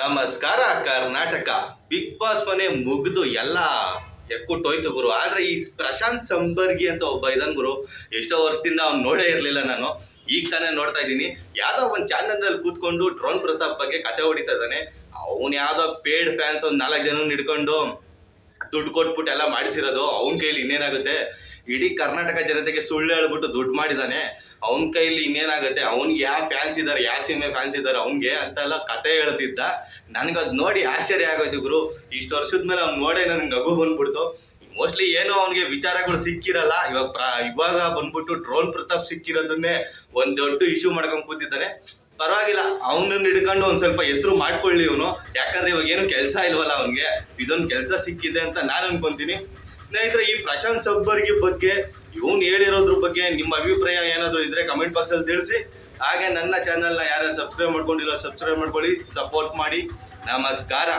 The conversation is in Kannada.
ನಮಸ್ಕಾರ, ಕರ್ನಾಟಕ. ಬಿಗ್ ಬಾಸ್ ಮನೆ ಮುಗಿದು ಎಲ್ಲ ಎಕ್ಕುಟ್ಟೋಯ್ತು ಗುರು. ಆದ್ರೆ ಈ ಪ್ರಶಾಂತ್ ಸಂಬರ್ಗಿ ಅಂತ ಒಬ್ಬ ಇದನ್ ಗುರು. ಎಷ್ಟೋ ವರ್ಷದಿಂದ ಅವ್ನು ನೋಡೇ ಇರಲಿಲ್ಲ ನಾನು. ಈಗ ತಾನೇ ನೋಡ್ತಾ ಇದ್ದೀನಿ. ಯಾವ್ದೋ ಒಂದು ಚಾನಲ್ನಲ್ಲಿ ಕೂತ್ಕೊಂಡು ಡ್ರೋನ್ ಪ್ರತಾಪ್ ಬಗ್ಗೆ ಕತೆ ಹೊಡಿತಾ ಇದ್ದಾನೆ. ಅವನು ಯಾವ್ದೋ ಪೇಡ್ ಫ್ಯಾನ್ಸ್ ಒಂದು ನಾಲ್ಕು ಜನ ಹಿಡ್ಕೊಂಡು ದುಡ್ಡು ಕೊಟ್ಬಿಟ್ಟು ಎಲ್ಲ ಮಾಡಿಸಿರೋದು. ಅವನ ಕೈಲಿ ಇನ್ನೇನಾಗುತ್ತೆ? ಇಡೀ ಕರ್ನಾಟಕ ಜನತೆಗೆ ಸುಳ್ಳು ಹೇಳ್ಬಿಟ್ಟು ದುಡ್ಡು ಮಾಡಿದಾನೆ. ಅವನ ಕೈಲಿ ಇನ್ನೇನಾಗುತ್ತೆ? ಅವ್ನಿಗೆ ಯಾವ ಫ್ಯಾನ್ಸ್ ಇದ್ದಾರೆ ಯಾವ ಸಿನಿಮೆ ಫ್ಯಾನ್ಸ್ ಇದ್ದಾರೆ ಅವ್ನಿಗೆ ಅಂತೆಲ್ಲ ಕತೆ ಹೇಳ್ತಿದ್ದ. ನನಗದು ನೋಡಿ ಆಶ್ಚರ್ಯ ಆಗೋಯ್ತು ಗುರು. ಇಷ್ಟು ವರ್ಷದ ಮೇಲೆ ಅವ್ನು ನೋಡೇ ನನಗೆ ನಗು ಬಂದ್ಬಿಡ್ತು. ಮೋಸ್ಟ್ಲಿ ಏನೋ ಅವನಿಗೆ ವಿಚಾರಗಳು ಸಿಕ್ಕಿರಲ್ಲ. ಇವಾಗ ಪ್ರ, ಇವಾಗ ಬಂದ್ಬಿಟ್ಟು ಡ್ರೋನ್ ಪ್ರತಾಪ್ ಸಿಕ್ಕಿರೋದನ್ನೇ ಒಂದು ದೊಡ್ಡ ಇಶ್ಯೂ ಮಾಡ್ಕೊಂಡು ಕೂತಿದ್ದಾನೆ. ಪರವಾಗಿಲ್ಲ, ಅವನನ್ನ ಹಿಡ್ಕೊಂಡು ಒಂದು ಸ್ವಲ್ಪ ಹೆಸರು ಮಾಡ್ಕೊಳ್ಳಿ ಇವನು. ಯಾಕಂದ್ರೆ ಇವಾಗ ಏನು ಕೆಲಸ ಇಲ್ವಲ್ಲ ಅವನಿಗೆ. ಇದೊಂದು ಕೆಲಸ ಸಿಕ್ಕಿದೆ ಅಂತ ನಾನು ಅನ್ಕೊಂತೀನಿ. ಸ್ನೇಹಿತರೆ, ಈ ಪ್ರಶಾಂತ್ ಸಬ್ಬರ್ಗಿ ಬಗ್ಗೆ, ಇವನು ಹೇಳಿರೋದ್ರ ಬಗ್ಗೆ ನಿಮ್ಮ ಅಭಿಪ್ರಾಯ ಏನಾದರೂ ಇದ್ರೆ ಕಮೆಂಟ್ ಬಾಕ್ಸಲ್ಲಿ ತಿಳಿಸಿ. ಹಾಗೆ ನನ್ನ ಚಾನಲ್ನ ಯಾರು ಸಬ್ಸ್ಕ್ರೈಬ್ ಮಾಡ್ಕೊಂಡಿಲ್ಲ ಸಬ್ಸ್ಕ್ರೈಬ್ ಮಾಡ್ಕೊಳ್ಳಿ ಸಪೋರ್ಟ್ ಮಾಡಿ. ನಮಸ್ಕಾರ.